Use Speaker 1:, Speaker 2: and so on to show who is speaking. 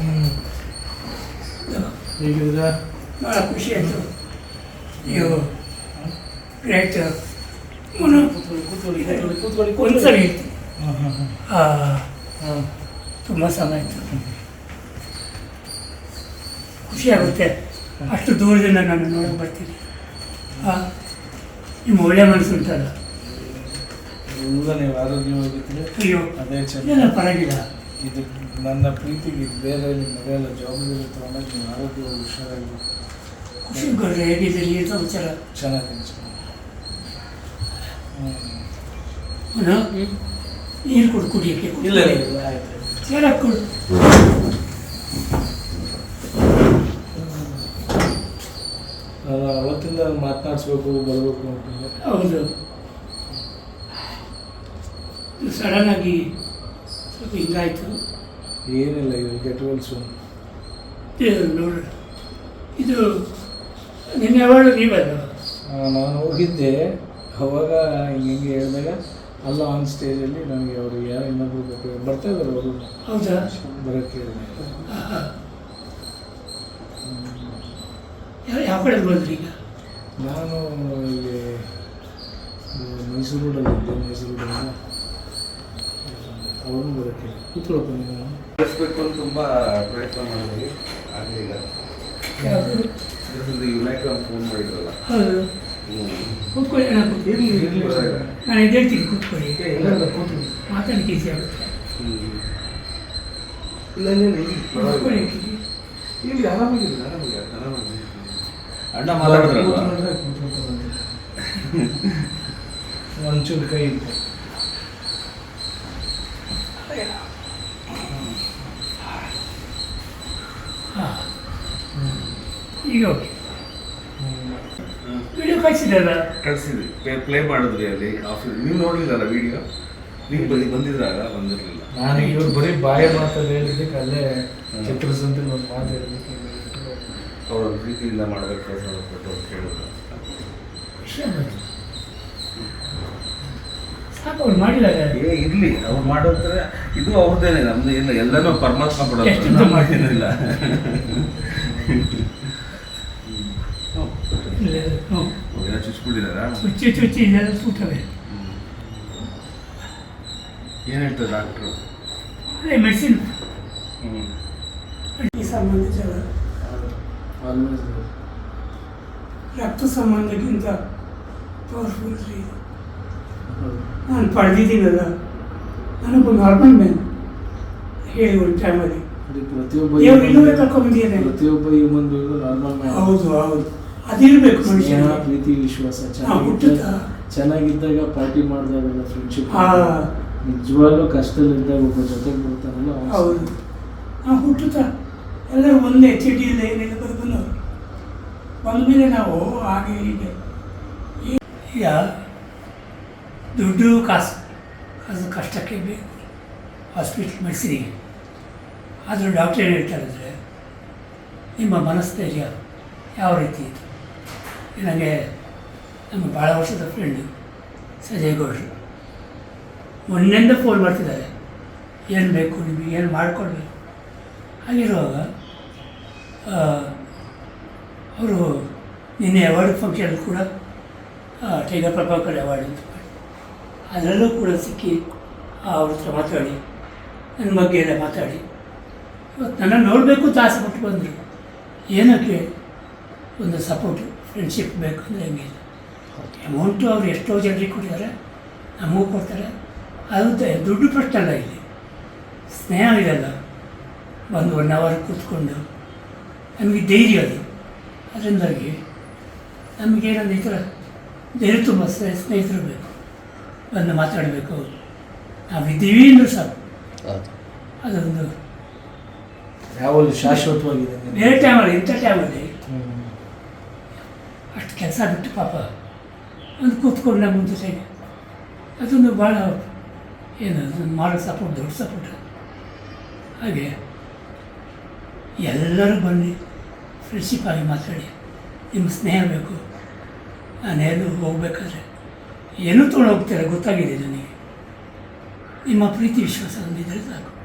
Speaker 1: ಹ್ಞೂ ಹೇಗಿದ್ದೀರಾ
Speaker 2: ಭಾಳ ಖುಷಿ ಆಯಿತು. ನೀವು
Speaker 1: ಹಾಂ ಹಾಂ
Speaker 2: ತುಂಬ ಸಮಯ ಆಯಿತು. ಖುಷಿ ಆಗುತ್ತೆ. ಅಷ್ಟು ದೂರದಿಂದ ನಾನು ನೋಡೋಕೆ ಬರ್ತೀನಿ. ಹಾಂ ನಿಮ್ಮ ಒಳ್ಳೆ ಮನಸ್ಸು ಉಂಟಲ್ಲ? ಅಯ್ಯೋ
Speaker 1: ಅದೇ ಚೆನ್ನ
Speaker 2: ಇಲ್ಲ ಪರವಾಗಿಲ್ಲ.
Speaker 1: ಇದು ನನ್ನ ಪ್ರೀತಿಗೆ ಇದು ಬೇರೆ ಮನೆಯಲ್ಲ ಜವಾಬ್ದಾರಿ ತೊಗೊಂಡಾಗ ನೀವು ಆರೋಗ್ಯವಾಗಿ ಹುಷಾರಾಗಿ
Speaker 2: ಖುಷಿ ಕೊಡ್ರಿ ಹೇಗಿದ್ದೀರಿ ಅಂತ ವಿಚಾರ?
Speaker 1: ಚೆನ್ನಾಗಿ ಚೆನ್ನಾಗಿ ಹ್ಞೂ
Speaker 2: ನೀರು ಕೊಡು ಕುಡಿಯೋಕ್ಕೆ
Speaker 1: ಇಲ್ಲ ಇಲ್ಲ ಆಯ್ತು ಆಯ್ತು.
Speaker 2: ಸೇರಕ್ಕೆ ಕೊಡು.
Speaker 1: ನಾನು ಅವತ್ತಿಂದ ಮಾತನಾಡಿಸ್ಬೇಕು ಬರಬೇಕು ಅಂತಂದರೆ
Speaker 2: ಹೌದು. ಸಡನ್ ಆಗಿ ಸ್ವಲ್ಪ ಹಿಂಗಾಯ್ತು.
Speaker 1: ಏನಿಲ್ಲ ಇದು ಗೆಟ್ ವೆಲ್ ಸೂನ್
Speaker 2: ಇದು ನೋಡು. ಇದು ನಿನ್ನೆ ಯಾವಾಗ ನೀವಲ್ಲ
Speaker 1: ನಾನು ಹೋಗಿದ್ದೆ. ಅವಾಗ ಹಿಂಗೆ ಹೇಳಿದಾಗ ಅಲ್ಲ ಆನ್ ಸ್ಟೇಜಲ್ಲಿ ನನಗೆ ಅವರು ಯಾರು ಇನ್ನೊಬ್ರು ಬೇಕು ಬರ್ತಾ ಇದ್ದಾರೆ ಅವರು.
Speaker 2: ಹೌದಾ?
Speaker 1: ಬರೋಕ್ಕೆ.
Speaker 2: ಯಾವ ಕಡೆ ಬಂದ್ರಿ ಈಗ?
Speaker 1: ನಾನು ಇಲ್ಲಿ ಮೈಸೂರು ರೋಡಲ್ಲಿ ಇದ್ದೆ ಮೈಸೂರು ರೋಡಲ್ಲಿ. ಅವನು ಬರುತ್ತೆ ಹೇಳಿದೆ. ನೀವು.
Speaker 3: ಕಳಿಸ್ಬೇಕು ಅಂತ ತುಂಬಾ ಪ್ರಯತ್ನ ಮಾಡಿದ್ವಿ. ಆಗಲಿಲ್ಲ ಫೋನ್ ಮಾಡಿದ್ರಲ್ಲ.
Speaker 2: ಕೂತ್ಕೊಳ್ಳಿ
Speaker 1: ನಾನು.
Speaker 2: ನಾನು ಇದು ಹೇಳ್ತೀನಿ ಕೂತ್ಕೊಳ್ಳಿ.
Speaker 1: ಇಲ್ಲ, ಇಲ್ಲ, ಕೂತ್ಕೊಳ್ಳಿ.
Speaker 2: ಮಾತಾಡಲಿಕ್ಕೆ ಈಸಿ ಆಗುತ್ತೆ
Speaker 3: ಇಲ್ಲ ಇಲ್ಲ ಇಲ್ಲಿ
Speaker 2: ಕೂತ್ಕೊಳ್ಳಿ.
Speaker 3: ಇಲ್ಲಿ ಆರಾಮಾಗಿಲ್ಲ ಆರಾಮಾಗಿ ಆರಾಮಾಗಿ ಅಣ್ಣ
Speaker 1: ಕೂತ್ಕೊಂಡ್ರೆ ಕೂತ್ಕೊಳ್ತಾರಂತೆ. ಒಂಚೂರು ಕೈ ಇಟ್ಟು
Speaker 2: ಹಾಂ ಈಗ ಓಕೆ ವಿಡಿಯೋ ಕಳಿಸಿದಲ್ಲ
Speaker 3: ಕಳಿಸಿದ್ವಿ. ಪ್ಲೇ ಮಾಡಿದ್ರಿ ಅಲ್ಲಿ ಆಫೀಸ್ ನೀವು ನೋಡ್ಲಿಲ್ಲಲ್ಲ ವಿಡಿಯೋ ನೀವು ಬರಿ ಬಂದಿದ್ರಾಗ? ಬಂದಿರಲಿಲ್ಲ.
Speaker 1: ನಾನು ಇವ್ರು ಬರೀ ಬಾಯ ಮಾತಲ್ಲಿ ಹೇಳಿದ್ದಕ್ಕೆ ಅಲ್ಲೇ ಚಿತ್ರಸಂತೆಲಿ ಒಂದು ಮಾತು ಹೇಳಿದ್ದಕ್ಕೆ
Speaker 3: ಅವ್ರ ಪ್ರೀತಿಯಿಂದ ಮಾಡಬೇಕು ಕೊಟ್ಟು ಕೇಳಿದ್ರು
Speaker 2: ವಿಷಯ ಸಾಕು ಅವ್ರು
Speaker 3: ಏ ಇರಲಿ ಅವ್ರು ಮಾಡೋದ್ರೆ ಇದು ಅವ್ರದ್ದೇನೆ ನಮ್ದು ಇಲ್ಲ ಎಲ್ಲನೂ ಪರಮಾತ್ಮ ಕೊಡೋದು ಏನೋ ಚುಚ್ಬಿಟ್ಟಿದಾರಾ?
Speaker 2: ಚುಚ್ಚಿ ಚುಚ್ಚಿ ಇದೆಲ್ಲ ಸೂಟವೆ
Speaker 3: ಏನು ಹೇಳ್ತಾರೆ ಡಾಕ್ಟ್ರು?
Speaker 2: ಅದೇ ಮೆಡಿಸಿನ್.
Speaker 3: ಹ್ಞೂ
Speaker 2: ಈ ರಕ್ತ ಸಂಬಂಧಕ್ಕಿಂತ ಪವರ್ಫುಲ್ ರೀ. ನಾನು ಪಡೆದಿದ್ದೀನಲ್ಲ ನನಗೂ ನಾರ್ಮಲ್ ಮ್ಯಾನ್ ಹೇಳಿ ಒಂದು ಟೈಮಲ್ಲಿ
Speaker 1: ಪ್ರತಿಯೊಬ್ಬ
Speaker 2: ಕರ್ಕೊಂಡ್ಬಂದಿದ್ದಾನೆ
Speaker 1: ಪ್ರತಿಯೊಬ್ಬ ಹ್ಯೂಮನ್ ಬೀಗು ನಾರ್ಮಲ್
Speaker 2: ಹೌದು ಹೌದು. ಅದಿರಬೇಕು ಮನುಷ್ಯ.
Speaker 1: ಪ್ರೀತಿ ವಿಶ್ವಾಸ
Speaker 2: ಚೆನ್ನಾಗಿ?
Speaker 1: ಚೆನ್ನಾಗಿದ್ದಾಗ ಪಾರ್ಟಿ ಮಾಡಿದಾಗೆಲ್ಲ ಫ್ರೆಂಡ್ಶಿಪ್
Speaker 2: ಹಾ.
Speaker 1: ನಿಜವಾಗ್ಲೂ ಕಷ್ಟದಲ್ಲಿದ್ದಾಗ ಒಬ್ಬ ಜೊತೆಗೆ ಬರ್ತಾರಲ್ಲ
Speaker 2: ಹೌದು. ನಾವು ಹುಟ್ಟುತ್ತ? ಎಲ್ಲರೂ ಒಂದೇ ಚಟಿಯಿಂದ ಏನಿಲ್ಲ ಬಂದವರು? ಬಂದ ಮೇಲೆ ನಾವು ಹಾಗೆ ಹೀಗೆ ಈಗ ದುಡ್ಡು ಕಾಸು ಅದು ಕಷ್ಟಕ್ಕೆ ಬೇಕು. ಹಾಸ್ಪಿಟ್ಲ್ ಮೆಡಿಸಿನಿಗೆ ಆದರೂ ಡಾಕ್ಟರ್ ಏನು ಹೇಳ್ತಾರೆ ಅಂದರೆ, ನಿಮ್ಮ ಮನಸ್ಥೈರ್ಯ ಯಾವ ರೀತಿ ಇತ್ತು ನನಗೆ ನಮ್ಮ ಭಾಳ ವರ್ಷದ ಫ್ರೆಂಡು ಸಂಜಯ್ ಗೌಡ್ರು. ಮೊನ್ನೆಯಿಂದ ಫೋನ್ ಮಾಡ್ತಿದ್ದಾರೆ. ಏನು ಬೇಕು ನಿಮಗೆ, ಏನು ಮಾಡಿಕೊಡ್ಬೇಕು? ಹಾಗಿರುವಾಗ ಅವರು ನಿನ್ನೆ ಅವಾರ್ಡ್ ಫಂಕ್ಷನ್ ಕೂಡ ಟೈಗರ್ ಪ್ರಭಾಕರ್ ಅವಾರ್ಡ್ ಮಾಡಿ ಅದರಲ್ಲೂ ಕೂಡ ಸಿಕ್ಕಿ ಅವ್ರ ಹತ್ರ ಮಾತಾಡಿ ನನ್ನ ಬಗ್ಗೆ ಎಲ್ಲ ಮಾತಾಡಿ. ಇವತ್ತು ನನ್ನನ್ನು ನೋಡಬೇಕು ಅಂತ ಆಸೆ ಪಟ್ಟು ಬಂದರು. ಏನಕ್ಕೆ ಒಂದು ಸಪೋರ್ಟ್ ಫ್ರೆಂಡ್ಶಿಪ್ ಬೇಕು ಅಂದರೆ ಹಂಗಿಲ್ಲ ಅಮೌಂಟು ಅವ್ರು ಎಷ್ಟೋ ಜನರಿಗೆ ಕೊಟ್ಟಿದ್ದಾರೆ ನಮಗೂ ಕೊಡ್ತಾರೆ. ಅದು ದುಡ್ಡು ಪ್ರಶ್ನೆ ಅಲ್ಲ ಇಲ್ಲಿ. ಸ್ನೇಹ ಇರಲ್ಲ. ಒಂದು ಒನ್ ಅವರ್ ಕೂತ್ಕೊಂಡು. ನಮಗೆ ಧೈರ್ಯ ಅದು. ಅದರಿಂದಾಗಿ ನಮಗೇನಂದ್ರೆ ಈ ಥರ ಧೈರ್ಯ ತುಂಬ ಸ್ನೇ- ಸ್ನೇಹಿತರು ಬೇಕು. ಬಂದು ಮಾತಾಡಬೇಕು. ನಾವಿದ್ದೀವಿ ಅಂದ್ರೆ ಸಾಕು. ಅದೊಂದು
Speaker 1: ಯಾವಾಗಲೂ ಶಾಶ್ವತವಾಗಿದೆ
Speaker 2: ಬೇರೆ ಟೈಮಲ್ಲಿ ಇಂಥ ಟೈಮಲ್ಲಿ. ಅಷ್ಟು ಕೆಲಸ ಬಿಟ್ಟು ಪಾಪ ಒಂದು ಕೂತ್ಕೊಂಡು ನಮ್ಮ ಜೊತೆಗೆ ಅದೊಂದು ಭಾಳ ಏನು ಅದೊಂದು ಮಾಡೋ ಸಪೋರ್ಟ್ ದೊಡ್ಡ ಸಪೋರ್ಟ್ ಹಾಗೆ ಎಲ್ಲರೂ ಬನ್ನಿ ಫ್ರೆಂಡ್ಶಿಪ್ ಆಗಿ ಮಾತಾಡಿ. ನಿಮ್ಮ ಸ್ನೇಹ ಬೇಕು. ನಾನೇನು ಹೋಗ್ಬೇಕಾದ್ರೆ ಏನೂ ತೊಗೊಂಡು ಹೋಗ್ತಾರೆ ಗೊತ್ತಾಗಿದೆ ನನಗೆ. ನಿಮ್ಮ ಪ್ರೀತಿ ವಿಶ್ವಾಸ ಹೊಂದಿದ್ದರೆ ಸಾಕು.